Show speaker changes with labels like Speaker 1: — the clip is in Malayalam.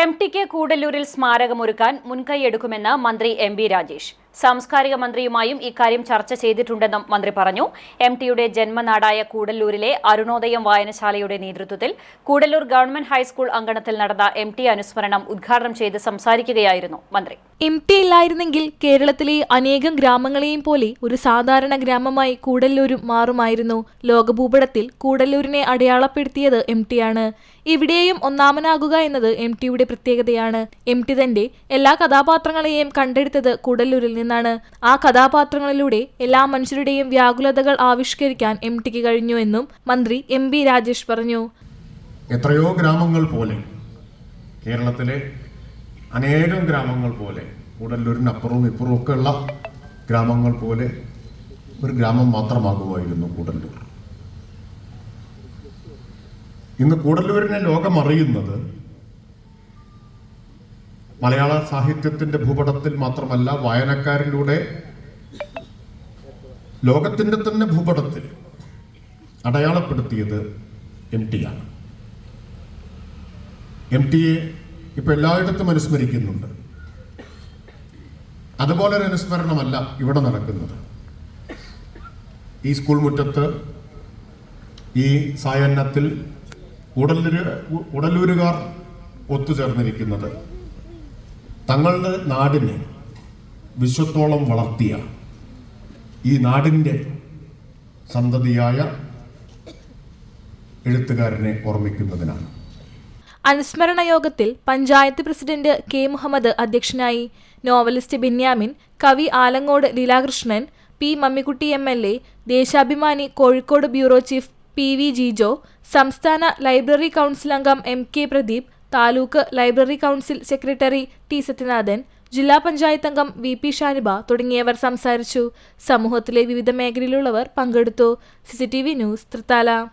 Speaker 1: എം ടി കെ കൂടല്ലൂരിൽ സ്മാരകമൊരുക്കാൻ മുൻകൈയെടുക്കുമെന്ന് മന്ത്രി എം ബി രാജേഷ്. സാംസ്കാരിക മന്ത്രിയുമായും ഇക്കാര്യം ചർച്ച ചെയ്തിട്ടുണ്ടെന്നും മന്ത്രി പറഞ്ഞു. എം ടിയുടെ ജന്മനാടായ കൂടല്ലൂരിലെ അരുണോദയം വായനശാലയുടെ നേതൃത്വത്തിൽ കൂടല്ലൂർ ഗവൺമെന്റ് ഹൈസ്കൂൾ അങ്കണത്തിൽ നടന്ന എം ടി അനുസ്മരണം ഉദ്ഘാടനം ചെയ്ത് സംസാരിക്കുകയായിരുന്നു മന്ത്രി.
Speaker 2: എം ടി ഇല്ലായിരുന്നെങ്കിൽ കേരളത്തിലെ അനേകം ഗ്രാമങ്ങളെയും പോലെ ഒരു സാധാരണ ഗ്രാമമായി കൂടല്ലൂരും മാറുമായിരുന്നു. ലോകഭൂപടത്തിൽ കൂടല്ലൂരിനെ അടയാളപ്പെടുത്തിയത് എം ആണ്. ഇവിടെയും ഒന്നാമനാകുക എന്നത് എം ടിയുടെ പ്രത്യേകതയാണ്. എം ടി തന്റെ എല്ലാ കഥാപാത്രങ്ങളെയും കണ്ടെടുത്തത് കൂടല്ലൂരിൽ നിന്നാണ്. ആ കഥാപാത്രങ്ങളിലൂടെ എല്ലാ മനുഷ്യരുടെയും വ്യാകുലതകൾ ആവിഷ്കരിക്കാൻ എം ടിക്ക് കഴിഞ്ഞു എന്നും മന്ത്രി എം രാജേഷ് പറഞ്ഞു.
Speaker 3: എത്രയോ ഗ്രാമങ്ങൾ പോലെ കേരളത്തിലെ അനേകം ഗ്രാമങ്ങൾ പോലെ കൂടല്ലൂരിനപ്പുറവും ഇപ്പുറവും ഒക്കെ ഉള്ള ഗ്രാമങ്ങൾ പോലെ ഒരു ഗ്രാമം മാത്രമാകുമായിരുന്നു കൂടല്ലൂർ ഇന്ന് കൂടല്ലൂരിനെ ലോകമറിയുന്നത് മലയാള സാഹിത്യത്തിന്റെ ഭൂപടത്തിൽ മാത്രമല്ല വായനക്കാരിലൂടെ ലോകത്തിന്റെ തന്നെ ഭൂപടത്തിൽ അടയാളപ്പെടുത്തിയത് എം ടി ആണ്. എം ടിയെ ഇപ്പൊ എല്ലായിടത്തും അനുസ്മരിക്കുന്നുണ്ട്. അതുപോലെ ഒരു അനുസ്മരണമല്ല ഇവിടെ നടക്കുന്നത്. ഈ സ്കൂൾ മുറ്റത്ത് ഈ സായന്നത്തിൽ ഉടലൂര് ഉടലൂരുകാർ ഒത്തുചേർന്നിരിക്കുന്നത് തങ്ങളുടെ നാടിനെ വിശ്വത്തോളം വളർത്തിയ ഈ നാടിന്റെ സന്തതിയായ എഴുത്തുകാരനെ ഓർമ്മിക്കുന്നതിനാണ്.
Speaker 2: അനുസ്മരണ യോഗത്തിൽ പഞ്ചായത്ത് പ്രസിഡന്റ് കെ മുഹമ്മദ് അധ്യക്ഷനായി നോവലിസ്റ്റ് ബെന്യാമിൻ കവി Alangode Leelakrishnan P Mammikutty M L A Deshabhimani Kozhikode bureau chief P V Jijo സംസ്ഥാന ലൈബ്രറി കൗൺസിൽ അംഗം M K Pradeep taluk library council secretary T Sathyanathan ജില്ലാ പഞ്ചായത്ത് അംഗം വി പി ഷാനിബ തുടങ്ങിയവർ സംസാരിച്ചു. സമൂഹത്തിലെ വിവിധ മേഖലയിലുള്ളവർ പങ്കെടുത്തു. CCTV news Thrithala.